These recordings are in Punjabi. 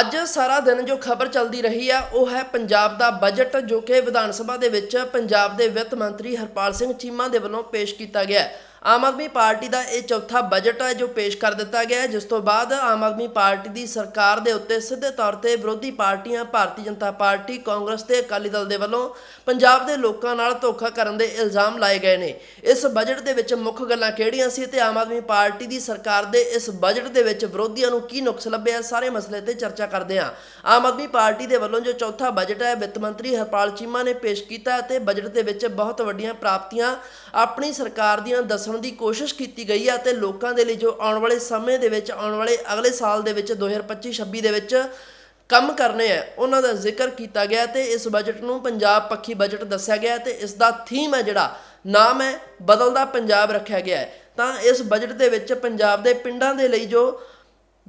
ਅੱਜ ਸਾਰਾ ਦਿਨ ਜੋ ਖਬਰ ਚੱਲਦੀ ਰਹੀ ਹੈ ਉਹ ਹੈ ਪੰਜਾਬ ਦਾ ਬਜਟ ਜੋ ਕਿ ਵਿਧਾਨ ਸਭਾ ਦੇ ਵਿੱਚ ਪੰਜਾਬ ਦੇ ਵਿੱਤ ਮੰਤਰੀ ਹਰਪਾਲ ਸਿੰਘ ਚੀਮਾ ਦੇ ਵੱਲੋਂ ਪੇਸ਼ ਕੀਤਾ ਗਿਆ ਆਮ ਆਦਮੀ ਪਾਰਟੀ ਦਾ ਇਹ ਚੌਥਾ ਬਜਟ ਹੈ ਜੋ ਪੇਸ਼ ਕਰ ਦਿੱਤਾ ਗਿਆ ਹੈ, ਜਿਸ ਤੋਂ ਬਾਅਦ ਆਮ ਆਦਮੀ ਪਾਰਟੀ ਦੀ ਸਰਕਾਰ ਦੇ ਉੱਤੇ ਸਿੱਧੇ ਤੌਰ ਤੇ ਵਿਰੋਧੀ ਪਾਰਟੀਆਂ, ਭਾਰਤੀ ਜਨਤਾ ਪਾਰਟੀ, ਕਾਂਗਰਸ ਤੇ ਅਕਾਲੀ ਦਲ ਦੇ ਵੱਲੋਂ ਪੰਜਾਬ ਦੇ ਲੋਕਾਂ ਨਾਲ ਧੋਖਾ ਕਰਨ ਦੇ ਇਲਜ਼ਾਮ ਲਾਏ ਗਏ ਨੇ। ਇਸ ਬਜਟ ਦੇ ਵਿੱਚ ਮੁੱਖ ਗੱਲਾਂ ਕਿਹੜੀਆਂ ਸੀ ਤੇ ਆਮ ਆਦਮੀ ਪਾਰਟੀ ਦੀ ਸਰਕਾਰ ਦੇ ਇਸ ਬਜਟ ਦੇ ਵਿੱਚ ਵਿਰੋਧੀਆਂ ਨੂੰ ਕੀ ਨੁਕਸ ਲੱਭਿਆ, ਸਾਰੇ ਮਸਲੇ ਤੇ ਚਰਚਾ ਕਰਦੇ ਹਾਂ। ਆਮ ਆਦਮੀ ਪਾਰਟੀ ਦੇ ਵੱਲੋਂ ਜੋ ਚੌਥਾ ਬਜਟ ਹੈ, ਵਿੱਤ ਮੰਤਰੀ ਹਰਪਾਲ ਚੀਮਾ ਨੇ ਪੇਸ਼ ਕੀਤਾ ਅਤੇ ਬਜਟ ਦੇ ਵਿੱਚ ਬਹੁਤ ਵੱਡੀਆਂ ਪ੍ਰਾਪਤੀਆਂ ਆਪਣੀ ਸਰਕਾਰ ਦੀਆਂ ਦੱਸਣ ਦੀ ਕੋਸ਼ਿਸ਼ ਕੀਤੀ ਗਈ ਹੈ ਅਤੇ ਲੋਕਾਂ ਦੇ ਲਈ ਜੋ ਆਉਣ ਵਾਲੇ ਸਮੇਂ ਦੇ ਵਿੱਚ, ਆਉਣ ਵਾਲੇ ਅਗਲੇ ਸਾਲ ਦੇ ਵਿੱਚ 2025-26 ਦੇ ਵਿੱਚ ਕੰਮ ਕਰਨੇ ਆ, ਉਹਨਾਂ ਦਾ ਜ਼ਿਕਰ ਕੀਤਾ ਗਿਆ ਤੇ ਇਸ ਬਜਟ ਨੂੰ ਪੰਜਾਬ ਪੱਖੀ ਬਜਟ ਦੱਸਿਆ ਗਿਆ ਤੇ ਇਸ ਦਾ ਥੀਮ ਹੈ ਜਿਹੜਾ, ਨਾਮ ਹੈ ਬਦਲਦਾ ਪੰਜਾਬ ਰੱਖਿਆ ਗਿਆ ਹੈ। ਤਾਂ ਇਸ ਬਜਟ ਦੇ ਵਿੱਚ ਪੰਜਾਬ ਦੇ ਪਿੰਡਾਂ ਦੇ ਲਈ ਜੋ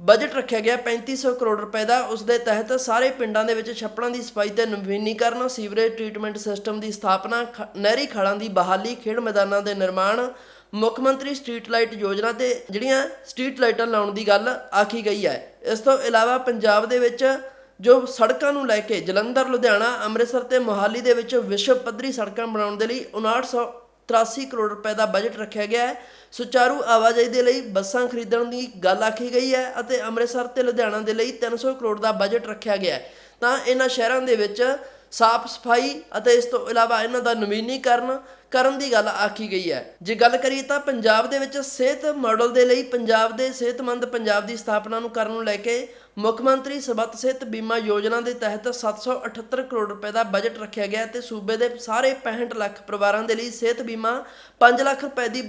ਬਜਟ ਰੱਖਿਆ ਗਿਆ 3500 ਕਰੋੜ ਰੁਪਏ ਦਾ, ਉਸ ਦੇ ਤਹਿਤ ਸਾਰੇ ਪਿੰਡਾਂ ਦੇ ਵਿੱਚ ਛੱਪੜਾਂ ਦੀ ਸਫ਼ਾਈ ਤੇ ਨਵੀਨੀਕਰਨ, ਸੀਵਰੇਜ ਟ੍ਰੀਟਮੈਂਟ ਸਿਸਟਮ ਦੀ ਸਥਾਪਨਾ, ਖ- ਨਹਿਰੀ ਖੜਾਂ ਦੀ ਬਹਾਲੀ, ਖੇਡ ਮੈਦਾਨਾਂ ਦੇ ਨਿਰਮਾਣ ਮੁੱਖ ਮੰਤਰੀ ਸਟਰੀਟ ਲਾਈਟ ਯੋਜਨਾ ਤੇ ਜਿਹੜੀਆਂ ਸਟਰੀਟ ਲਾਈਟਾਂ ਲਾਉਣ ਦੀ ਗੱਲ ਆਖੀ ਗਈ ਹੈ। ਇਸ ਤੋਂ ਇਲਾਵਾ ਪੰਜਾਬ ਦੇ ਵਿੱਚ ਜੋ ਸੜਕਾਂ ਨੂੰ ਲੈ ਕੇ ਜਲੰਧਰ, ਲੁਧਿਆਣਾ, ਅੰਮ੍ਰਿਤਸਰ ਤੇ ਮੋਹਾਲੀ ਦੇ ਵਿੱਚ ਵਿਸ਼ਵ ਪੱਧਰੀ ਸੜਕਾਂ ਬਣਾਉਣ ਦੇ ਲਈ 5983 ਕਰੋੜ ਰੁਪਏ ਦਾ ਬਜਟ ਰੱਖਿਆ ਗਿਆ ਹੈ। ਸੁਚਾਰੂ ਆਵਾਜਾਈ ਦੇ ਲਈ ਬੱਸਾਂ ਖਰੀਦਣ ਦੀ ਗੱਲ ਆਖੀ ਗਈ ਹੈ ਅਤੇ ਅੰਮ੍ਰਿਤਸਰ ਤੇ ਲੁਧਿਆਣਾ ਦੇ ਲਈ 300 ਕਰੋੜ ਦਾ ਬਜਟ ਰੱਖਿਆ ਗਿਆ ਹੈ। ਤਾਂ ਇਹਨਾਂ ਸ਼ਹਿਰਾਂ ਦੇ ਵਿੱਚ ਸਾਫ਼ ਸਫ਼ਾਈ ਅਤੇ ਇਸ ਤੋਂ ਇਲਾਵਾ ਇਹਨਾਂ ਦਾ ਨਵੀਨੀਕਰਨ ਕਰਨ ਦੀ ਗੱਲ ਆਖੀ ਗਈ ਹੈ। ਜੇ ਗੱਲ ਕਰੀਏ ਤਾਂ ਪੰਜਾਬ ਦੇ ਵਿੱਚ ਸਿਹਤ ਮਾਡਲ ਦੇ ਲਈ ਪੰਜਾਬ ਦੇ ਸਿਹਤਮੰਦ ਪੰਜਾਬ ਦੀ ਸਥਾਪਨਾ ਨੂੰ ਕਰਨ ਨੂੰ ਲੈ ਕੇ ਮੁੱਖ ਮੰਤਰੀ ਸਬਤ ਸਿਹਤ ਬੀਮਾ ਯੋਜਨਾ ਦੇ ਤਹਿਤ 778 ਕਰੋੜ ਰੁਪਏ ਦਾ ਬਜਟ ਰੱਖਿਆ ਗਿਆ ਤੇ ਸੂਬੇ ਦੇ ਸਾਰੇ 65 ਲੱਖ ਪਰਿਵਾਰਾਂ ਦੇ ਲਈ ਸਿਹਤ ਬੀਮਾ 5 ਲੱਖ ਰੁਪਏ ਦੀ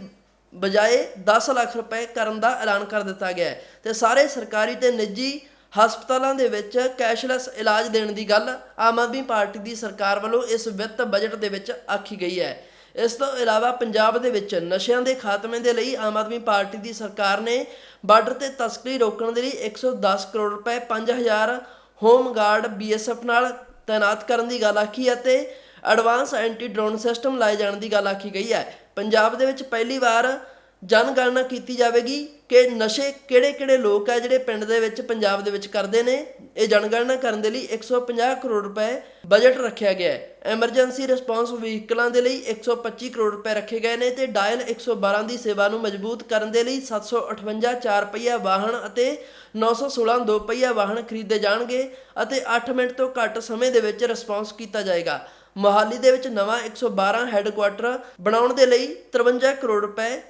ਬਜਾਏ 10 ਲੱਖ ਰੁਪਏ ਕਰਨ ਦਾ ਐਲਾਨ ਕਰ ਦਿੱਤਾ ਗਿਆ ਹੈ ਤੇ ਸਾਰੇ ਸਰਕਾਰੀ ਤੇ ਨਿੱਜੀ ਹਸਪਤਾਲਾਂ ਦੇ ਵਿੱਚ ਕੈਸ਼ਲੈਸ ਇਲਾਜ ਦੇਣ ਦੀ ਗੱਲ ਆਮ ਆਦਮੀ ਪਾਰਟੀ ਦੀ ਸਰਕਾਰ ਵੱਲੋਂ ਇਸ ਵਿੱਤ ਬਜਟ ਦੇ ਵਿੱਚ ਆਖੀ ਗਈ ਹੈ। ਇਸ ਤੋਂ ਇਲਾਵਾ ਪੰਜਾਬ ਦੇ ਵਿੱਚ ਨਸ਼ਿਆਂ ਦੇ ਖਾਤਮੇ ਦੇ ਲਈ ਆਮ ਆਦਮੀ ਪਾਰਟੀ ਦੀ ਸਰਕਾਰ ਨੇ ਬਾਰਡਰ ਤੇ ਤਸਕਰੀ ਰੋਕਣ ਦੇ ਲਈ 110 ਕਰੋੜ ਰੁਪਏ 5000 ਹੋਮ ਗਾਰਡ ਬੀਐਸਐਫ ਨਾਲ ਤਾਇਨਾਤ ਕਰਨ ਦੀ ਗੱਲ ਆਖੀ ਹੈ ਤੇ ਐਡਵਾਂਸ ਐਂਟੀ ਡਰੋਨ ਸਿਸਟਮ ਲਾਏ ਜਾਣ ਦੀ ਗੱਲ ਆਖੀ ਗਈ ਹੈ। ਪੰਜਾਬ ਦੇ ਵਿੱਚ ਪਹਿਲੀ ਵਾਰ ਜਨਗਣਨਾ ਕੀਤੀ ਜਾਵੇਗੀ ਕਿ ਨਸ਼ੇ ਕਿਹੜੇ-ਕਿਹੜੇ ਲੋਕ ਆ ਜਿਹੜੇ ਪਿੰਡ ਦੇ ਵਿੱਚ, ਪੰਜਾਬ ਦੇ ਵਿੱਚ ਕਰਦੇ ਨੇ। ਇਹ ਜਨਗਣਨਾ ਕਰਨ ਦੇ ਲਈ 150 ਕਰੋੜ ਰੁਪਏ ਬਜਟ ਰੱਖਿਆ ਗਿਆ ਹੈ। ਐਮਰਜੈਂਸੀ ਰਿਸਪਾਂਸ ਵਹੀਕਲਾਂ ਦੇ ਲਈ 125 ਕਰੋੜ ਰੁਪਏ ਰੱਖੇ ਗਏ ਨੇ ਤੇ ਡਾਇਲ 112 ਦੀ ਸੇਵਾ ਨੂੰ ਮਜ਼ਬੂਤ ਕਰਨ ਦੇ ਲਈ 758 ਚਾਰ ਪਹੀਆ ਵਾਹਨ ਅਤੇ 916 ਦੋ ਪਹੀਆ ਵਾਹਨ ਖਰੀਦੇ ਜਾਣਗੇ ਅਤੇ 8 ਮਿੰਟ ਤੋਂ ਘੱਟ ਸਮੇਂ ਦੇ ਵਿੱਚ ਰਿਸਪਾਂਸ ਕੀਤਾ ਜਾਏਗਾ। ਮੋਹਾਲੀ ਦੇ ਵਿੱਚ ਨਵਾਂ 112 ਹੈੱਡਕੁਆਟਰ ਬਣਾਉਣ ਦੇ ਲਈ 53 ਕਰੋੜ ਰੁਪਏ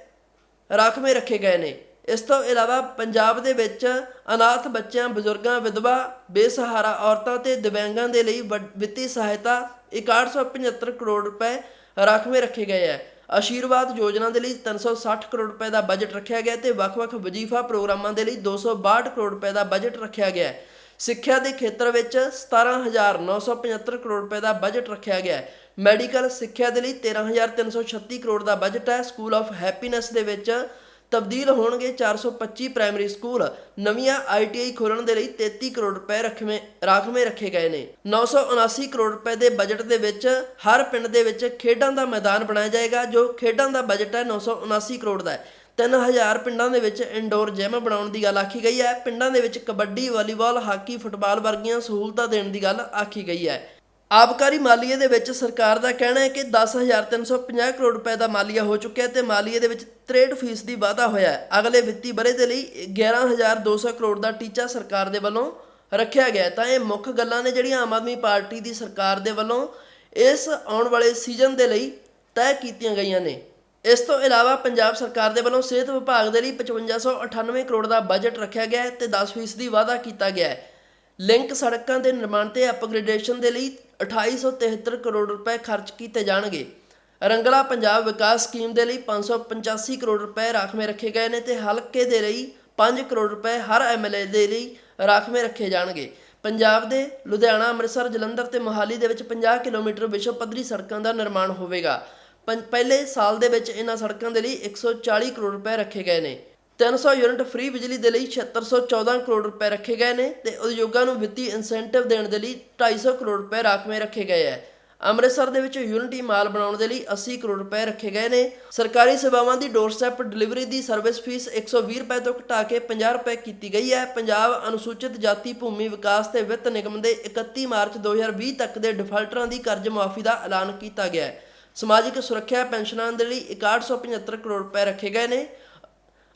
ਰਾਖਵੇਂ ਰੱਖੇ ਗਏ ਨੇ। ਇਸ ਤੋਂ ਇਲਾਵਾ ਪੰਜਾਬ ਦੇ ਵਿੱਚ ਅਨਾਥ ਬੱਚਿਆਂ, ਬਜ਼ੁਰਗਾਂ, ਵਿਧਵਾ, ਬੇਸਹਾਰਾ ਔਰਤਾਂ ਤੇ ਦਿਵਿਆਂਗਾਂ ਦੇ ਲਈ ਵੱਡ- ਵਿੱਤੀ ਸਹਾਇਤਾ 6175 ਕਰੋੜ ਰੁਪਏ ਰਾਖਵੇਂ ਰੱਖੇ ਗਏ ਹੈ। ਆਸ਼ੀਰਵਾਦ ਯੋਜਨਾ ਦੇ ਲਈ 360 ਕਰੋੜ ਰੁਪਏ ਦਾ ਬਜਟ ਰੱਖਿਆ ਗਿਆ ਤੇ ਵੱਖ-ਵੱਖ ਵਜ਼ੀਫਾ ਪ੍ਰੋਗਰਾਮਾਂ ਦੇ ਲਈ 262 ਕਰੋੜ ਰੁਪਏ ਦਾ ਬਜਟ ਰੱਖਿਆ ਗਿਆ ਹੈ। ਸਿੱਖਿਆ ਦੇ ਖੇਤਰ ਵਿੱਚ 17975 ਕਰੋੜ ਰੁਪਏ ਦਾ ਬਜਟ ਰੱਖਿਆ ਗਿਆ ਹੈ। ਮੈਡੀਕਲ ਸਿੱਖਿਆ ਦੇ ਲਈ 13336 ਕਰੋੜ ਦਾ ਬਜਟ ਹੈ। ਸਕੂਲ ਆਫ ਹੈਪੀਨੈਸ ਦੇ ਵਿੱਚ ਤਬਦੀਲ ਹੋਣਗੇ 425 ਪ੍ਰਾਇਮਰੀ ਸਕੂਲ ਨਵੀਆਂ ਆਈਟੀਆਈ ਖੋਲਣ ਦੇ ਲਈ 33 ਕਰੋੜ ਰੁਪਏ ਰੱਖਵੇਂ ਰਾਖਵੇਂ ਰੱਖੇ ਗਏ ਨੇ। 979 ਕਰੋੜ ਰੁਪਏ ਦੇ ਬਜਟ ਦੇ ਵਿੱਚ ਹਰ ਪਿੰਡ ਦੇ ਵਿੱਚ ਖੇਡਾਂ ਦਾ ਮੈਦਾਨ ਬਣਾਇਆ ਜਾਏਗਾ, ਜੋ ਖੇਡਾਂ ਦਾ ਬਜਟ ਹੈ 979 ਕਰੋੜ ਦਾ ਹੈ। 3000 ਪਿੰਡਾਂ ਦੇ ਵਿੱਚ ਇਨਡੋਰ ਜਿਮ ਬਣਾਉਣ ਦੀ ਗੱਲ ਆਖੀ ਗਈ ਹੈ। ਪਿੰਡਾਂ ਦੇ ਵਿੱਚ ਕਬੱਡੀ, ਵਾਲੀਬਾਲ, ਹਾਕੀ, ਫੁੱਟਬਾਲ ਵਰਗੀਆਂ ਸਹੂਲਤਾਂ ਦੇਣ ਦੀ ਗੱਲ ਆਖੀ ਗਈ ਹੈ। ਆਬਕਾਰੀ ਮਾਲੀਏ ਦੇ ਵਿੱਚ ਸਰਕਾਰ ਦਾ ਕਹਿਣਾ ਹੈ ਕਿ 10350 ਕਰੋੜ ਰੁਪਏ ਦਾ ਮਾਲੀਆ ਹੋ ਚੁੱਕਿਆ ਹੈ ਤੇ ਮਾਲੀਏ ਦੇ ਵਿੱਚ 63% ਦੀ ਵਾਧਾ ਹੋਇਆ ਹੈ। ਅਗਲੇ ਵਿੱਤੀ ਬਰੇ ਦੇ ਲਈ 11200 ਕਰੋੜ ਦਾ ਟੀਚਾ ਸਰਕਾਰ ਦੇ ਵੱਲੋਂ ਰੱਖਿਆ ਗਿਆ ਤਾਂ ਇਹ ਮੁੱਖ ਗੱਲਾਂ ਨੇ ਜਿਹੜੀਆਂ ਆਮ ਆਦਮੀ ਪਾਰਟੀ ਦੀ ਸਰਕਾਰ ਦੇ ਵੱਲੋਂ ਇਸ ਆਉਣ ਵਾਲੇ ਸੀਜ਼ਨ ਦੇ ਲਈ ਤੈਅ ਕੀਤੀਆਂ ਗਈਆਂ ਨੇ। ਇਸ ਤੋਂ ਇਲਾਵਾ ਪੰਜਾਬ ਸਰਕਾਰ ਦੇ ਵੱਲੋਂ ਸਿਹਤ ਵਿਭਾਗ ਦੇ ਲਈ 5598 ਕਰੋੜ ਦਾ ਬਜਟ ਰੱਖਿਆ ਗਿਆ ਹੈ ਤੇ 10% ਦੀ ਵਾਧਾ ਕੀਤਾ ਗਿਆ ਹੈ। ਲਿੰਕ ਸੜਕਾਂ ਦੇ ਨਿਰਮਾਣ ਤੇ ਅਪਗ੍ਰੇਡੇਸ਼ਨ ਦੇ ਲਈ 2873 ਕਰੋੜ ਰੁਪਏ ਖਰਚ ਕੀਤੇ ਜਾਣਗੇ। ਰੰਗਲਾ ਪੰਜਾਬ ਵਿਕਾਸ ਸਕੀਮ ਦੇ ਲਈ 585 ਕਰੋੜ ਰੁਪਏ ਰਾਖਵੇਂ ਰੱਖੇ ਗਏ ਨੇ ਤੇ ਹਲਕੇ ਦੇ ਲਈ 5 ਕਰੋੜ ਰੁਪਏ ਹਰ ਐਮਐਲਏ ਦੇ ਲਈ ਰਾਖਵੇਂ ਰੱਖੇ ਜਾਣਗੇ। ਪੰਜਾਬ ਦੇ ਲੁਧਿਆਣਾ, ਅੰਮ੍ਰਿਤਸਰ, ਜਲੰਧਰ ਤੇ ਮੋਹਾਲੀ ਦੇ ਵਿੱਚ 50 ਕਿਲੋਮੀਟਰ ਵਿਸ਼ਵ ਪੱਧਰੀ ਸੜਕਾਂ ਦਾ ਨਿਰਮਾਣ ਹੋਵੇਗਾ। ਪਹਿਲੇ ਸਾਲ ਦੇ ਵਿੱਚ ਇਹਨਾਂ ਸੜਕਾਂ ਦੇ ਲਈ 140 ਕਰੋੜ ਰੁਪਏ ਰੱਖੇ ਗਏ ਨੇ। 300 ਯੂਨਿਟ ਫ੍ਰੀ ਬਿਜਲੀ ਦੇ ਲਈ 7614 ਕਰੋੜ ਰੁਪਏ ਰੱਖੇ ਗਏ ਨੇ ਤੇ ਉਦਯੋਗਾਂ ਨੂੰ ਵਿੱਤੀ ਇਨਸੈਂਟਿਵ ਦੇਣ ਦੇ ਲਈ 250 ਕਰੋੜ ਰੁਪਏ ਰਾਖਵੇਂ ਰੱਖੇ ਗਏ ਹੈ ਅੰਮ੍ਰਿਤਸਰ ਦੇ ਵਿੱਚ ਯੂਨਿਟੀ ਮਾਲ ਬਣਾਉਣ ਦੇ ਲਈ 80 ਕਰੋੜ ਰੁਪਏ ਰੱਖੇ ਗਏ ਨੇ। ਸਰਕਾਰੀ ਸੇਵਾਵਾਂ ਦੀ ਡੋਰਸਟੈਪ ਡਿਲੀਵਰੀ ਦੀ ਸਰਵਿਸ ਫੀਸ 120 ਰੁਪਏ ਤੋਂ ਘਟਾ ਕੇ 50 ਰੁਪਏ ਕੀਤੀ ਗਈ ਹੈ ਪੰਜਾਬ ਅਨੁਸੂਚਿਤ ਜਾਤੀ ਭੂਮੀ ਵਿਕਾਸ ਤੇ ਵਿੱਤ ਨਿਗਮ ਦੇ 31 ਮਾਰਚ 2020 ਤੱਕ ਦੇ ਡਿਫਾਲਟਰਾਂ ਦੀ ਕਰਜ਼ ਮਾਫ਼ੀ ਦਾ ਐਲਾਨ ਕੀਤਾ ਗਿਆ ਹੈ ਸਮਾਜਿਕ ਸੁਰੱਖਿਆ ਪੈਨਸ਼ਨਾਂ ਦੇ ਲਈ 6175 ਕਰੋੜ ਰੁਪਏ ਰੱਖੇ ਗਏ ਨੇ।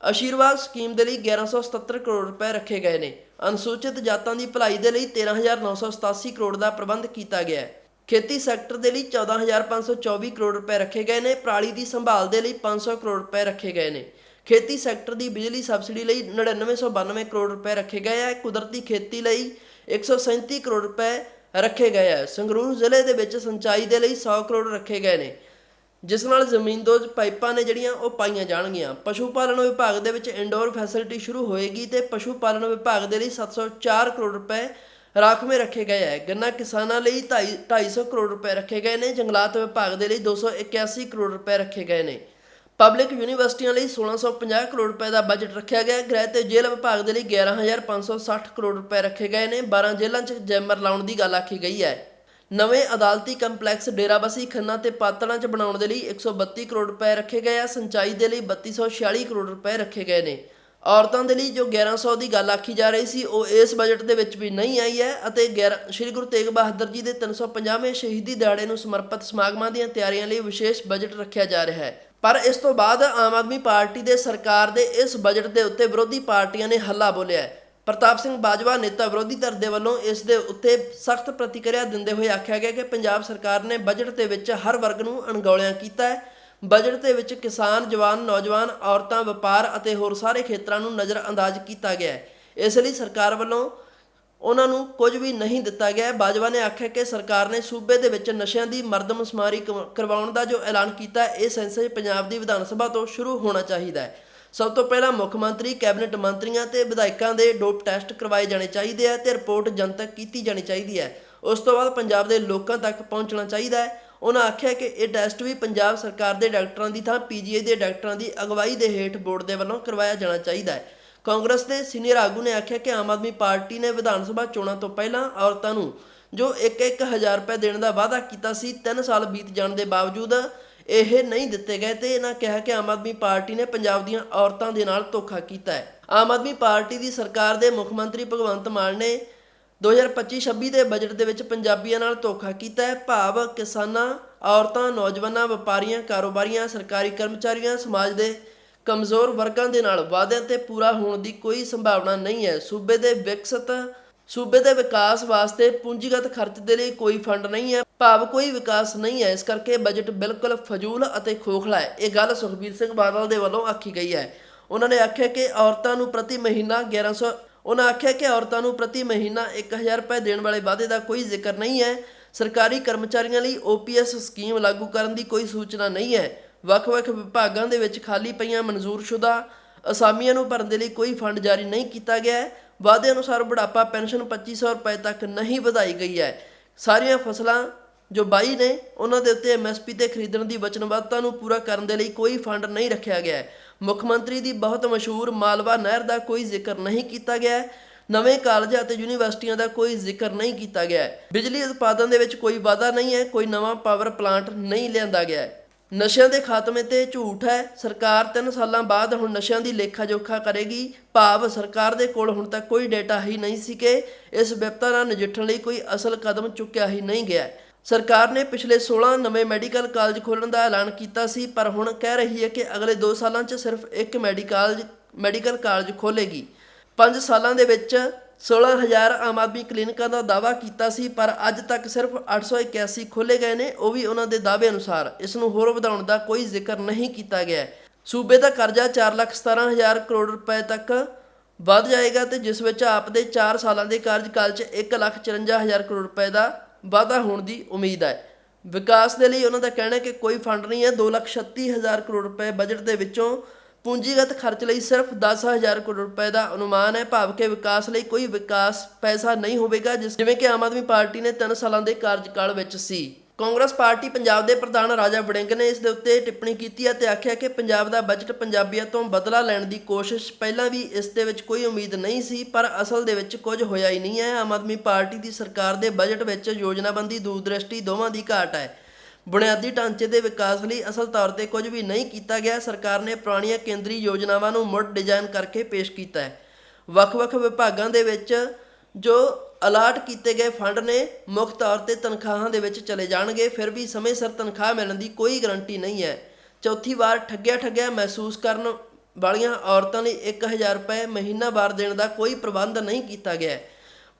ਆਸ਼ੀਰਵਾਦ ਸਕੀਮ ਦੇ ਲਈ 1177 ਕਰੋੜ ਰੁਪਏ ਰੱਖੇ ਗਏ ਨੇ। ਅਨੁਸੂਚਿਤ ਜਾਤਾਂ ਦੀ ਭਲਾਈ ਦੇ ਲਈ 13987 ਕਰੋੜ ਦਾ ਪ੍ਰਬੰਧ ਕੀਤਾ ਗਿਆ ਹੈ। ਖੇਤੀ ਸੈਕਟਰ ਦੇ ਲਈ 14524 ਕਰੋੜ ਰੁਪਏ ਰੱਖੇ ਗਏ ਨੇ। ਪਰਾਲੀ ਦੀ ਸੰਭਾਲ ਦੇ ਲਈ 500 ਕਰੋੜ ਰੁਪਏ ਰੱਖੇ ਗਏ ਨੇ। ਖੇਤੀ ਸੈਕਟਰ ਦੀ ਬਿਜਲੀ ਸਬਸਿਡੀ ਲਈ 9992 ਕਰੋੜ ਰੁਪਏ ਰੱਖੇ ਗਏ ਹੈ। ਕੁਦਰਤੀ ਖੇਤੀ ਲਈ 137 ਕਰੋੜ ਰੁਪਏ ਰੱਖੇ ਗਏ ਹੈ ਸੰਗਰੂਰ ਜ਼ਿਲ੍ਹੇ ਦੇ ਵਿੱਚ ਸਿੰਚਾਈ ਦੇ ਲਈ 100 ਕਰੋੜ ਰੱਖੇ ਗਏ ਨੇ। ਜਿਸ ਨਾਲ ਜ਼ਮੀਨਦੋਜ਼ ਪਾਈਪਾਂ ਨੇ ਜਿਹੜੀਆਂ ਉਹ ਪਾਈਆਂ ਜਾਣਗੀਆਂ। ਪਸ਼ੂ ਪਾਲਣ ਵਿਭਾਗ ਦੇ ਵਿੱਚ ਇੰਡੋਰ ਫੈਸਿਲਿਟੀ ਸ਼ੁਰੂ ਹੋਏਗੀ ਤੇ ਪਸ਼ੂ ਪਾਲਣ ਵਿਭਾਗ ਦੇ ਲਈ 704 ਕਰੋੜ ਰੁਪਏ ਰਾਖਵੇਂ ਰੱਖੇ ਗਏ ਹੈ ਗੰਨਾ ਕਿਸਾਨਾਂ ਲਈ 250 ਕਰੋੜ ਰੁਪਏ ਰੱਖੇ ਗਏ ਨੇ। ਜੰਗਲਾਤ ਵਿਭਾਗ ਦੇ ਲਈ 281 ਕਰੋੜ ਰੁਪਏ ਰੱਖੇ ਗਏ ਨੇ। ਪਬਲਿਕ ਯੂਨੀਵਰਸਿਟੀਆਂ ਲਈ 1650 ਕਰੋੜ ਰੁਪਏ ਦਾ ਬਜਟ ਰੱਖਿਆ ਗਿਆ। ਹੈ। ਗ੍ਰਹਿ ਤੇ ਜੇਲ੍ਹ ਵਿਭਾਗ ਦੇ ਲਈ 11560 ਕਰੋੜ ਰੁਪਏ ਰੱਖੇ ਗਏ ਨੇ। 12 ਜੇਲ੍ਹਾਂ 'ਚ ਜੈਮਰ ਲਾਉਣ ਦੀ ਗੱਲ ਆਖੀ ਗਈ ਹੈ। ਨਵੇਂ ਅਦਾਲਤੀ ਕੰਪਲੈਕਸ ਡੇਰਾਬੱਸੀ ਖੰਨਾ ਤੇ ਪਾਤੜਾਂ 'ਚ ਬਣਾਉਣ ਦੇ ਲਈ 132 ਕਰੋੜ ਰੁਪਏ ਰੱਖੇ ਗਏ ਆ। ਸਿੰਚਾਈ ਦੇ ਲਈ 3246 ਕਰੋੜ ਰੁਪਏ ਰੱਖੇ ਗਏ ਨੇ। ਔਰਤਾਂ ਦੇ ਲਈ ਜੋ 1100 ਦੀ ਗੱਲ ਆਖੀ ਜਾ ਰਹੀ ਸੀ, ਉਹ ਇਸ ਬਜਟ ਦੇ ਵਿੱਚ ਵੀ ਨਹੀਂ ਆਈ ਹੈ ਅਤੇ 11 ਸ਼੍ਰੀ ਗੁਰੂ ਤੇਗ ਬਹਾਦਰ ਜੀ ਦੇ 350ਵੇਂ ਸ਼ਹੀਦੀ ਦਿਹਾੜੇ ਨੂੰ ਸਮਰਪਿਤ ਸਮਾਗਮਾਂ ਦੀਆਂ ਤਿਆਰੀਆਂ ਲਈ ਵਿਸ਼ੇਸ਼ ਬਜਟ ਰੱਖਿਆ ਜਾ ਰਿਹਾ ਹੈ। ਪਰ ਇਸ ਤੋਂ ਬਾਅਦ ਆਮ ਆਦਮੀ ਪਾਰਟੀ ਦੇ ਸਰਕਾਰ ਦੇ ਇਸ ਬਜਟ ਦੇ ਉੱਤੇ ਵਿਰੋਧੀ ਪਾਰਟੀਆਂ ਨੇ ਹੱਲਾ ਬੋਲਿਆ ਹੈ। ਪ੍ਰਤਾਪ ਸਿੰਘ ਬਾਜਵਾ ਨੇਤਾ ਵਿਰੋਧੀ ਧਿਰ ਦੇ ਵੱਲੋਂ ਇਸ ਦੇ ਉੱਤੇ ਸਖਤ ਪ੍ਰਤੀਕਿਰਿਆ ਦਿੰਦੇ ਹੋਏ ਆਖਿਆ ਗਿਆ ਕਿ ਪੰਜਾਬ ਸਰਕਾਰ ਨੇ ਬਜਟ ਦੇ ਵਿੱਚ ਹਰ ਵਰਗ ਨੂੰ ਅਣਗੌਲਿਆਂ ਕੀਤਾ ਹੈ। ਬਜਟ ਦੇ ਵਿੱਚ ਕਿਸਾਨ, ਜਵਾਨ, ਨੌਜਵਾਨ, ਔਰਤਾਂ, ਵਪਾਰ ਅਤੇ ਹੋਰ ਸਾਰੇ ਖੇਤਰਾਂ ਨੂੰ ਨਜ਼ਰਅੰਦਾਜ਼ ਕੀਤਾ ਗਿਆ ਹੈ। ਇਸ ਲਈ ਸਰਕਾਰ ਵੱਲੋਂ ਉਹਨਾਂ ਨੂੰ ਕੁਝ ਵੀ ਨਹੀਂ ਦਿੱਤਾ ਗਿਆ। ਬਾਜਵਾ ਨੇ ਆਖਿਆ ਕਿ ਸਰਕਾਰ ਨੇ ਸੂਬੇ ਦੇ ਵਿੱਚ ਨਸ਼ਿਆਂ ਦੀ ਮਰਦਮਸ਼ੁਮਾਰੀ ਕਰਵਾ- ਕਰਵਾਉਣ ਦਾ ਜੋ ਐਲਾਨ ਕੀਤਾ, ਇਹ ਸੈਂਸਸ ਪੰਜਾਬ ਦੀ ਵਿਧਾਨ ਸਭਾ ਤੋਂ ਸ਼ੁਰੂ ਹੋਣਾ ਚਾਹੀਦਾ ਹੈ। ਸਭ ਤੋਂ ਪਹਿਲਾਂ ਮੁੱਖ ਮੰਤਰੀ, ਕੈਬਨਿਟ ਮੰਤਰੀਆਂ ਤੇ ਵਿਧਾਇਕਾਂ ਦੇ ਡੋਪ ਟੈਸਟ ਕਰਵਾਏ ਜਾਣੇ ਚਾਹੀਦੇ ਆ ਤੇ ਰਿਪੋਰਟ ਜਨਤਕ ਕੀਤੀ ਜਾਣੀ ਚਾਹੀਦੀ ਹੈ। ਉਸ ਤੋਂ ਬਾਅਦ ਪੰਜਾਬ ਦੇ ਲੋਕਾਂ ਤੱਕ ਪਹੁੰਚਣਾ ਚਾਹੀਦਾ ਹੈ। ਉਹਨਾਂ ਆਖਿਆ ਕਿ ਇਹ ਟੈਸਟ ਵੀ ਪੰਜਾਬ ਸਰਕਾਰ ਦੇ ਡਾਕਟਰਾਂ ਦੀ ਥਾਂ ਪੀਜੀਆਈ ਦੇ ਡਾਕਟਰਾਂ ਦੀ ਅਗਵਾਈ ਦੇ ਹੇਠ ਬੋਰਡ ਦੇ ਵੱਲੋਂ ਕਰਵਾਇਆ ਜਾਣਾ ਚਾਹੀਦਾ ਹੈ। ਕਾਂਗਰਸ ਦੇ ਸੀਨੀਅਰ ਆਗੂ ਨੇ ਆਖਿਆ ਕਿ ਆਮ ਆਦਮੀ ਪਾਰਟੀ ਨੇ ਵਿਧਾਨ ਸਭਾ ਚੋਣਾਂ ਤੋਂ ਪਹਿਲਾਂ ਔਰਤਾਂ ਨੂੰ ਜੋ 1-1000 ਰੁਪਏ ਦੇਣ ਦਾ ਵਾਅਦਾ ਕੀਤਾ ਸੀ 3 ਸਾਲ ਬੀਤ ਜਾਣ ਦੇ ਬਾਵਜੂਦ ਇਹ ਨਹੀਂ ਦਿੱਤੇ ਗਏ ਤੇ ਇਹਨਾਂ ਕਿਹਾ ਕਿ ਆਮ ਆਦਮੀ ਪਾਰਟੀ ਨੇ ਪੰਜਾਬ ਦੀਆਂ ਔਰਤਾਂ ਦੇ ਨਾਲ ਧੋਖਾ ਕੀਤਾ ਹੈ। ਆਮ ਆਦਮੀ ਪਾਰਟੀ ਦੀ ਸਰਕਾਰ ਦੇ ਮੁੱਖ ਮੰਤਰੀ ਭਗਵੰਤ ਮਾਨ ਨੇ 2025-26 ਦੇ ਬਜਟ ਦੇ ਵਿੱਚ ਪੰਜਾਬੀਆਂ ਨਾਲ ਧੋਖਾ ਕੀਤਾ ਹੈ। ਭਾਵ ਕਿਸਾਨਾਂ, ਔਰਤਾਂ, ਨੌਜਵਾਨਾਂ, ਵਪਾਰੀਆਂ, ਕਾਰੋਬਾਰੀਆਂ, ਸਰਕਾਰੀ ਕਰਮਚਾਰੀਆਂ, ਸਮਾਜ ਦੇ ਕਮਜ਼ੋਰ ਵਰਗਾਂ ਦੇ ਨਾਲ ਵਾਅਦਿਆਂ ਤੇ ਪੂਰਾ ਹੋਣ ਦੀ ਕੋਈ ਸੰਭਾਵਨਾ ਨਹੀਂ ਹੈ। ਸੂਬੇ ਦੇ ਵਿਕਸਿਤ, ਸੂਬੇ ਦੇ ਵਿਕਾਸ ਵਾਸਤੇ ਪੂੰਜੀਗਤ ਖਰਚ ਦੇ ਲਈ ਕੋਈ ਫੰਡ ਨਹੀਂ ਹੈ, ਭਾਵ ਕੋਈ ਵਿਕਾਸ ਨਹੀਂ ਹੈ। ਇਸ ਕਰਕੇ ਬਜਟ ਬਿਲਕੁਲ ਫਜ਼ੂਲ ਅਤੇ ਖੋਖਲਾ ਹੈ। ਇਹ ਗੱਲ ਸੁਖਬੀਰ ਸਿੰਘ ਬਾਦਲ ਦੇ ਵੱਲੋਂ ਆਖੀ ਗਈ ਹੈ। ਉਹਨਾਂ ਨੇ ਆਖਿਆ ਕਿ ਔਰਤਾਂ ਨੂੰ ਪ੍ਰਤੀ ਮਹੀਨਾ 1100 ਉਹਨਾਂ ਆਖਿਆ ਕਿ ਔਰਤਾਂ ਨੂੰ ਪ੍ਰਤੀ ਮਹੀਨਾ 1000 ਰੁਪਏ ਦੇਣ ਵਾਲੇ ਵਾਅਦੇ ਦਾ ਕੋਈ ਜ਼ਿਕਰ ਨਹੀਂ ਹੈ। ਸਰਕਾਰੀ ਕਰਮਚਾਰੀਆਂ ਲਈ ਓਪੀਐਸ ਸਕੀਮ ਲਾਗੂ ਕਰਨ ਦੀ ਕੋਈ ਸੂਚਨਾ ਨਹੀਂ ਹੈ। ਵੱਖ-ਵੱਖ ਵਿਭਾਗਾਂ ਦੇ ਵਿੱਚ ਖਾਲੀ ਪਈਆਂ ਮਨਜ਼ੂਰਸ਼ੁਦਾ ਅਸਾਮੀਆਂ ਨੂੰ ਭਰਨ ਦੇ ਲਈ ਕੋਈ ਫੰਡ ਜਾਰੀ ਨਹੀਂ ਕੀਤਾ ਗਿਆ ਹੈ। ਵਾਅਦੇ ਅਨੁਸਾਰ ਬੁਢਾਪਾ ਪੈਨਸ਼ਨ 2500 ਰੁਪਏ ਤੱਕ ਨਹੀਂ ਵਧਾਈ ਗਈ ਹੈ। ਸਾਰੀਆਂ ਫਸਲਾਂ ਜੋ ਬਾਈ ਨੇ, ਉਹਨਾਂ ਦੇ ਉੱਤੇ ਐਮਐਸਪੀ ਤੇ ਖਰੀਦਣ ਦੀ ਵਚਨਬੱਧਤਾ ਨੂੰ ਪੂਰਾ ਕਰਨ ਦੇ ਲਈ ਕੋਈ ਫੰਡ ਨਹੀਂ ਰੱਖਿਆ ਗਿਆ ਹੈ। ਮੁੱਖ ਮੰਤਰੀ ਦੀ ਬਹੁਤ ਮਸ਼ਹੂਰ ਮਾਲਵਾ ਨਹਿਰ ਦਾ ਕੋਈ ਜ਼ਿਕਰ ਨਹੀਂ ਕੀਤਾ ਗਿਆ ਹੈ। ਨਵੇਂ ਕਾਲਜ ਅਤੇ ਯੂਨੀਵਰਸਿਟੀਆਂ ਦਾ ਕੋਈ ਜ਼ਿਕਰ ਨਹੀਂ ਕੀਤਾ ਗਿਆ ਹੈ। ਬਿਜਲੀ ਉਤਪਾਦਨ ਦੇ ਵਿੱਚ ਕੋਈ ਵਾਧਾ ਨਹੀਂ ਹੈ, ਕੋਈ ਨਵਾਂ ਪਾਵਰ ਪਲਾਂਟ ਨਹੀਂ ਲਿਆਂਦਾ ਗਿਆ ਹੈ। ਨਸ਼ਿਆਂ ਦੇ ਖਾਤਮੇ ਤੇ ਝੂਠ ਹੈ। ਸਰਕਾਰ 3 ਸਾਲਾਂ ਬਾਅਦ ਹੁਣ ਨਸ਼ਿਆਂ ਦੀ ਲੇਖਾ ਜੋਖਾ ਕਰੇਗੀ। ਭਾਵ ਸਰਕਾਰ ਦੇ ਕੋਲ ਹੁਣ ਤੱਕ ਕੋਈ ਡੇਟਾ ਹੀ ਨਹੀਂ ਸੀ ਕਿ ਇਸ ਵਿਪਤਾ ਨਾਲ ਨਜਿੱਠਣ ਲਈ ਕੋਈ ਅਸਲ ਕਦਮ ਚੁੱਕਿਆ ਹੀ ਨਹੀਂ ਗਿਆ। ਸਰਕਾਰ ਨੇ ਪਿਛਲੇ 16 ਨਵੇਂ ਮੈਡੀਕਲ ਕਾਲਜ ਖੋਲ੍ਹਣ ਦਾ ਐਲਾਨ ਕੀਤਾ ਸੀ, ਪਰ ਹੁਣ ਕਹਿ ਰਹੀ ਹੈ ਕਿ ਅਗਲੇ 2 ਸਾਲਾਂ 'ਚ ਸਿਰਫ ਇੱਕ ਮੈਡੀਕਲ ਮੈਡੀਕਲ ਕਾਲਜ ਖੋਲੇਗੀ 5 ਸਾਲਾਂ ਦੇ ਵਿੱਚ 16000 ਆਮ ਆਦਮੀ ਕਲੀਨਿਕਾਂ ਦਾ ਦਾਅਵਾ ਕੀਤਾ ਸੀ, ਪਰ ਅੱਜ ਤੱਕ ਸਿਰਫ 881 ਖੋਲੇ ਗਏ ਨੇ, ਉਹ ਵੀ ਉਹਨਾਂ ਦੇ ਦਾਅਵੇ ਅਨੁਸਾਰ। ਇਸ ਨੂੰ ਹੋਰ ਵਧਾਉਣ ਦਾ ਕੋਈ ਜ਼ਿਕਰ ਨਹੀਂ ਕੀਤਾ ਗਿਆ। ਸੂਬੇ ਦਾ ਕਰਜ਼ਾ 417000 ਕਰੋੜ ਰੁਪਏ ਤੱਕ ਵੱਧ ਜਾਏਗਾ ਤੇ ਜਿਸ ਵਿੱਚ ਆਪ ਦੇ 4 ਸਾਲਾਂ ਦੇ ਕਾਰਜਕਾਲ 'ਚ 154000 ਕਰੋੜ ਰੁਪਏ ਦਾ ਵਾਧਾ ਹੋਣ ਦੀ ਉਮੀਦ ਹੈ। ਵਿਕਾਸ ਦੇ ਲਈ ਉਹਨਾਂ ਦਾ ਕਹਿਣਾ ਹੈ ਕਿ ਕੋਈ ਫੰਡ ਨਹੀਂ ਹੈ 236000 ਕਰੋੜ ਰੁਪਏ ਬਜਟ ਦੇ ਵਿੱਚੋਂ ਪੂੰਜੀਗਤ ਖਰਚ ਲਈ ਸਿਰਫ 10000 ਕਰੋੜ ਰੁਪਏ ਦਾ ਅਨੁਮਾਨ ਹੈ। ਭਾਵ ਕਿ ਵਿਕਾਸ ਲਈ ਕੋਈ ਵਿਕਾਸ ਪੈਸਾ ਨਹੀਂ ਹੋਵੇਗਾ, ਜਿਸ ਜਿਵੇਂ ਕਿ ਆਮ ਆਦਮੀ ਪਾਰਟੀ ਨੇ 3 ਸਾਲਾਂ ਦੇ ਕਾਰਜਕਾਲ ਵਿੱਚ ਸੀ। ਕਾਂਗਰਸ ਪਾਰਟੀ ਪੰਜਾਬ ਦੇ ਪ੍ਰਧਾਨ ਰਾਜਾ ਵੜਿੰਗ ਨੇ ਇਸ ਦੇ ਉੱਤੇ ਟਿੱਪਣੀ ਕੀਤੀ ਹੈ ਤੇ ਆਖਿਆ ਕਿ ਪੰਜਾਬ ਦਾ ਬਜਟ ਪੰਜਾਬੀਆਂ ਤੋਂ ਬਦਲਾ ਲੈਣ ਦੀ ਕੋਸ਼ਿਸ਼ ਪਹਿਲਾਂ ਵੀ ਇਸ ਦੇ ਵਿੱਚ ਕੋਈ ਉਮੀਦ ਨਹੀਂ ਸੀ, ਪਰ ਅਸਲ ਦੇ ਵਿੱਚ ਕੁਝ ਹੋਇਆ ਹੀ ਨਹੀਂ ਹੈ। ਆਮ ਆਦਮੀ ਪਾਰਟੀ ਦੀ ਸਰਕਾਰ ਦੇ ਬਜਟ ਵਿੱਚ ਯੋਜਨਾਬੰਦੀ, ਦੂਰਦ੍ਰਿਸ਼ਟੀ ਦੋਵਾਂ ਦੀ ਘਾਟ ਹੈ। ਬੁਨਿਆਦੀ ਢਾਂਚੇ ਦੇ ਵਿਕਾਸ ਲਈ ਅਸਲ ਤੌਰ ਤੇ ਕੁਝ ਵੀ ਨਹੀਂ ਕੀਤਾ ਗਿਆ, ਸਰਕਾਰ ਨੇ ਪੁਰਾਣੀਆਂ ਕੇਂਦਰੀ ਯੋਜਨਾਵਾਂ ਨੂੰ ਮੁੜ ਡਿਜ਼ਾਈਨ ਕਰਕੇ ਪੇਸ਼ ਕੀਤਾ ਹੈ। ਵੱਖ-ਵੱਖ ਵਿਭਾਗਾਂ ਦੇ ਵਿੱਚ ਜੋ ਅਲਾਟ ਕੀਤੇ ਗਏ ਫੰਡ ਨੇ, ਮੁੱਖ ਤੌਰ ਤੇ ਤਨਖਾਹਾਂ ਦੇ ਵਿੱਚ ਚਲੇ ਜਾਣਗੇ, ਫਿਰ ਵੀ ਸਮੇਂ ਸਿਰ ਤਨਖਾਹ ਮਿਲਣ ਦੀ ਕੋਈ ਗਾਰੰਟੀ ਨਹੀਂ ਹੈ। ਚੌਥੀ ਵਾਰ ਠੱਗਿਆ ਠੱਗਿਆ ਮਹਿਸੂਸ ਕਰਨ ਵਾਲੀਆਂ ਔਰਤਾਂ ਲਈ 1000 ਰੁਪਏ ਮਹੀਨਾਵਾਰ ਦੇਣ ਦਾ ਕੋਈ ਪ੍ਰਬੰਧ ਨਹੀਂ ਕੀਤਾ ਗਿਆ। ਹੈ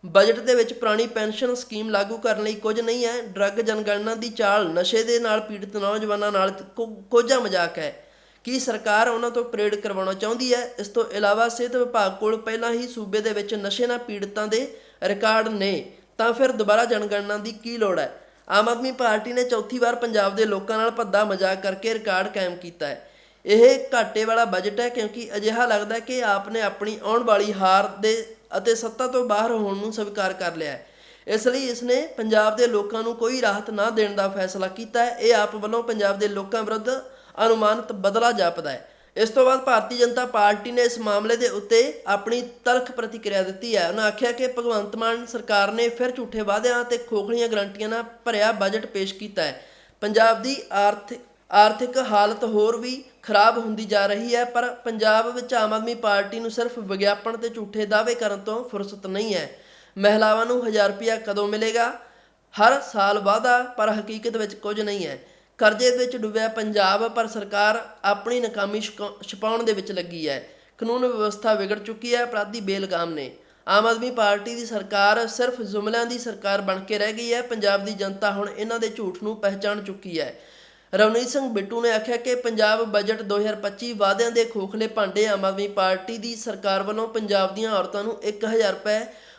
ਬਜਟ ਦੇ ਵਿੱਚ ਪੁਰਾਣੀ ਪੈਨਸ਼ਨ ਸਕੀਮ ਲਾਗੂ ਕਰਨ ਲਈ ਕੁਝ ਨਹੀਂ ਹੈ। ਡਰੱਗ ਜਨਗਣਨਾ ਦੀ ਚਾਲ ਨਸ਼ੇ ਦੇ ਨਾਲ ਪੀੜਤ ਨੌਜਵਾਨਾਂ ਨਾਲ ਕੋਝਾ ਮਜ਼ਾਕ ਹੈ। ਕੀ ਸਰਕਾਰ ਉਹਨਾਂ ਤੋਂ ਪਰੇਡ ਕਰਵਾਉਣਾ ਚਾਹੁੰਦੀ ਹੈ? ਇਸ ਤੋਂ ਇਲਾਵਾ ਸਿਹਤ ਵਿਭਾਗ ਕੋਲ ਪਹਿਲਾਂ ਹੀ ਸੂਬੇ ਦੇ ਵਿੱਚ ਨਸ਼ੇ ਨਾਲ ਪੀੜਤਾਂ ਦੇ ਰਿਕਾਰਡ ਨੇ, ਤਾਂ ਫਿਰ ਦੁਬਾਰਾ ਜਨਗਣਨਾ ਦੀ ਕੀ ਲੋੜ ਹੈ? ਆਮ ਆਦਮੀ ਪਾਰਟੀ ਨੇ ਚੌਥੀ ਵਾਰ ਪੰਜਾਬ ਦੇ ਲੋਕਾਂ ਨਾਲ ਭੱਦਾ ਮਜ਼ਾਕ ਕਰਕੇ ਰਿਕਾਰਡ ਕਾਇਮ ਕੀਤਾ ਹੈ। ਇਹ ਘਾਟੇ ਵਾਲਾ ਬਜਟ ਹੈ ਕਿਉਂਕਿ ਅਜਿਹਾ ਲੱਗਦਾ ਹੈ ਕਿ ਆਪ ਨੇ ਆਪਣੀ ਆਉਣ ਵਾਲੀ ਹਾਰ ਦੇ ਅਤੇ ਸੱਤਾ ਤੋਂ ਬਾਹਰ ਹੋਣ ਨੂੰ ਸਵੀਕਾਰ ਕਰ ਲਿਆ ਹੈ। ਇਸ ਲਈ ਇਸਨੇ ਪੰਜਾਬ ਦੇ ਲੋਕਾਂ ਨੂੰ ਕੋਈ ਰਾਹਤ ਨਾ ਦੇਣ ਦਾ ਫੈਸਲਾ ਕੀਤਾ ਹੈ। ਇਹ ਆਪ ਵੱਲੋਂ ਪੰਜਾਬ ਦੇ ਲੋਕਾਂ ਵਿਰੁੱਧ ਅਨੁਮਾਨਿਤ ਬਦਲਾ ਜਾਪਦਾ ਹੈ। ਇਸ ਤੋਂ ਬਾਅਦ ਭਾਰਤੀ ਜਨਤਾ ਪਾਰਟੀ ਨੇ ਇਸ ਮਾਮਲੇ ਦੇ ਉੱਤੇ ਆਪਣੀ ਤਲਖ ਪ੍ਰਤੀਕਿਰਿਆ ਦਿੱਤੀ ਹੈ। ਉਹਨਾਂ ਆਖਿਆ ਕਿ ਭਗਵੰਤ ਮਾਨ ਸਰਕਾਰ ਨੇ ਫਿਰ ਝੂਠੇ ਵਾਅਦਿਆਂ ਤੇ ਖੋਖਲੀਆਂ ਗਰੰਟੀਆਂ ਨਾਲ ਭਰਿਆ ਬਜਟ ਪੇਸ਼ ਕੀਤਾ ਹੈ। ਪੰਜਾਬ ਦੀ ਆਰਥਿਕ ਆਰਥਿਕ ਹਾਲਤ ਹੋਰ ਵੀ ਖਰਾਬ ਹੁੰਦੀ ਜਾ ਰਹੀ ਹੈ, ਪਰ ਪੰਜਾਬ ਵਿੱਚ ਆਮ ਆਦਮੀ ਪਾਰਟੀ ਨੂੰ ਸਿਰਫ ਵਿਗਿਆਪਨ ਤੇ ਝੂਠੇ ਦਾਅਵੇ ਕਰਨ ਤੋਂ ਫੁਰਸਤ ਨਹੀਂ ਹੈ। ਮਹਿਲਾਵਾਂ ਨੂੰ 1000 ਰੁਪਇਆ ਕਦੋਂ ਮਿਲੇਗਾ? ਹਰ ਸਾਲ ਵਾਅਦਾ ਪਰ ਹਕੀਕਤ ਵਿੱਚ ਕੁਝ ਨਹੀਂ ਹੈ। ਕਰਜ਼ੇ ਵਿੱਚ ਡੁੱਬਿਆ ਪੰਜਾਬ, ਪਰ ਸਰਕਾਰ ਆਪਣੀ ਨਾਕਾਮੀ ਛੁਕਾ- ਛੁਪਾਉਣ ਦੇ ਵਿੱਚ ਲੱਗੀ ਹੈ। ਕਾਨੂੰਨ ਵਿਵਸਥਾ ਵਿਗੜ ਚੁੱਕੀ ਹੈ, ਅਪਰਾਧੀ ਬੇਲਗਾਮ ਨੇ। ਆਮ ਆਦਮੀ ਪਾਰਟੀ ਦੀ ਸਰਕਾਰ ਸਿਰਫ ਜੁਮਲਿਆਂ ਦੀ ਸਰਕਾਰ ਬਣ ਕੇ ਰਹਿ ਗਈ ਹੈ। ਪੰਜਾਬ ਦੀ ਜਨਤਾ ਹੁਣ ਇਹਨਾਂ ਦੇ ਝੂਠ ਨੂੰ ਪਹਿਚਾਣ ਚੁੱਕੀ ਹੈ। ਰਵਨੀਤ ਸਿੰਘ ਬਿੱਟੂ ਨੇ ਆਖਿਆ ਕਿ ਪੰਜਾਬ ਬਜਟ 2025 ਵਾਅਦਿਆਂ ਦੇ ਖੋਖਲੇ ਭਾਂਡੇ ਆਮ ਆਦਮੀ ਪਾਰਟੀ ਦੀ ਸਰਕਾਰ ਵੱਲੋਂ ਪੰਜਾਬ ਦੀਆਂ ਔਰਤਾਂ ਨੂੰ 1000 ਰੁਪਏ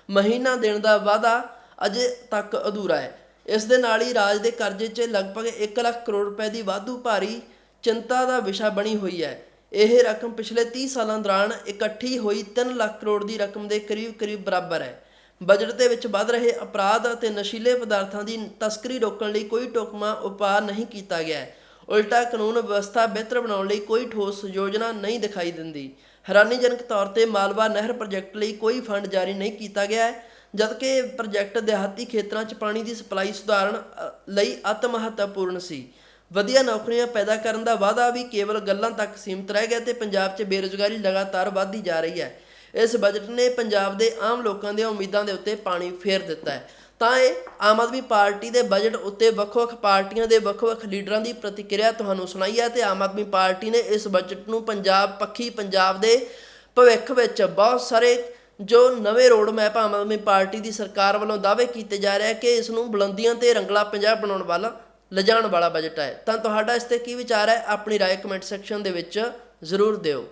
ਮਹੀਨਾ ਦੇਣ ਦਾ ਵਾਅਦਾ ਅਜੇ ਤੱਕ ਅਧੂਰਾ ਹੈ। ਇਸ ਦੇ ਨਾਲ ਹੀ ਰਾਜ ਦੇ ਕਰਜ਼ੇ 'ਚ ਲਗਭਗ 1 ਲੱਖ ਕਰੋੜ ਰੁਪਏ ਦੀ ਵਾਧੂ ਭਾਰੀ ਚਿੰਤਾ ਦਾ ਵਿਸ਼ਾ ਬਣੀ ਹੋਈ ਹੈ। ਇਹ ਰਕਮ ਪਿਛਲੇ 30 ਸਾਲਾਂ ਦੌਰਾਨ ਇਕੱਠੀ ਹੋਈ 3 ਲੱਖ ਕਰੋੜ ਦੀ ਰਕਮ ਦੇ ਕਰੀਬ-ਕਰੀਬ ਬਰਾਬਰ ਹੈ। ਬਜਟ ਦੇ ਵਿੱਚ ਵੱਧ ਰਹੇ ਅਪਰਾਧ ਅਤੇ ਨਸ਼ੀਲੇ ਪਦਾਰਥਾਂ ਦੀ ਤਸਕਰੀ ਰੋਕਣ ਲਈ ਕੋਈ ਟੋਕਮਾ ਉਪਾਅ ਨਹੀਂ ਕੀਤਾ ਗਿਆ ਹੈ। ਉਲਟਾ ਕਾਨੂੰਨ ਵਿਵਸਥਾ ਬਿਹਤਰ ਬਣਾਉਣ ਲਈ ਕੋਈ ਠੋਸ ਯੋਜਨਾ ਨਹੀਂ ਦਿਖਾਈ ਦਿੰਦੀ। ਹੈਰਾਨੀਜਨਕ ਤੌਰ ਤੇ ਮਾਲਵਾ ਨਹਿਰ ਪ੍ਰੋਜੈਕਟ ਲਈ ਕੋਈ ਫੰਡ ਜਾਰੀ ਨਹੀਂ ਕੀਤਾ ਗਿਆ ਹੈ, ਜਦਕਿ ਇਹ ਪ੍ਰੋਜੈਕਟ ਦਿਹਾਤੀ ਖੇਤਰਾਂ 'ਚ ਪਾਣੀ ਦੀ ਸਪਲਾਈ ਸੁਧਾਰਨ ਲਈ ਅਤ ਮਹੱਤਵਪੂਰਨ ਸੀ। ਵਧੀਆ ਨੌਕਰੀਆਂ ਪੈਦਾ ਕਰਨ ਦਾ ਵਾਅਦਾ ਵੀ ਕੇਵਲ ਗੱਲਾਂ ਤੱਕ ਸੀਮਤ ਰਹਿ ਗਿਆ ਤੇ ਪੰਜਾਬ 'ਚ ਬੇਰੁਜ਼ਗਾਰੀ ਲਗਾਤਾਰ ਵਧਦੀ ਜਾ ਰਹੀ ਹੈ। ਇਸ ਬਜਟ ਨੇ ਪੰਜਾਬ ਦੇ ਆਮ ਲੋਕਾਂ ਦੀਆਂ ਉਮੀਦਾਂ ਦੇ ਉੱਤੇ ਪਾਣੀ ਫੇਰ ਦਿੱਤਾ ਹੈ। ਤਾਂ ਇਹ ਆਮ ਆਦਮੀ ਪਾਰਟੀ ਦੇ ਬਜਟ ਉੱਤੇ ਵੱਖ-ਵੱਖ ਪਾਰਟੀਆਂ ਦੇ ਵੱਖ-ਵੱਖ ਲੀਡਰਾਂ ਦੀ ਪ੍ਰਤੀਕਿਰਿਆ ਤੁਹਾਨੂੰ ਸੁਣਾਈ ਹੈ ਤੇ ਆਮ ਆਦਮੀ ਪਾਰਟੀ ਨੇ ਇਸ ਬਜਟ ਨੂੰ ਪੰਜਾਬ, ਪੱਖੀ ਪੰਜਾਬ ਦੇ ਭਵਿੱਖ ਵਿੱਚ ਬਹੁਤ ਸਾਰੇ ਜੋ ਨਵੇਂ road map Aam Aadmi party ਦੀ ਸਰਕਾਰ ਵੱਲੋਂ ਦਾਅਵੇ ਕੀਤੇ ਜਾ ਰਹੇ ਕਿ ਇਸ ਨੂੰ ਬੁਲੰਦੀਆਂ ਤੇ ਰੰਗਲਾ ਪੰਜਾਬ ਬਣਾਉਣ ਵਾਲਾ, ਲਿਜਾਣ ਵਾਲਾ ਬਜਟ ਹੈ। ਤਾਂ ਤੁਹਾਡਾ ਇਸ ਤੇ ਕੀ ਵਿਚਾਰ ਹੈ, ਆਪਣੀ ਰਾਏ ਕਮੈਂਟ ਸੈਕਸ਼ਨ ਦੇ ਵਿੱਚ ਜ਼ਰੂਰ ਦਿਓ।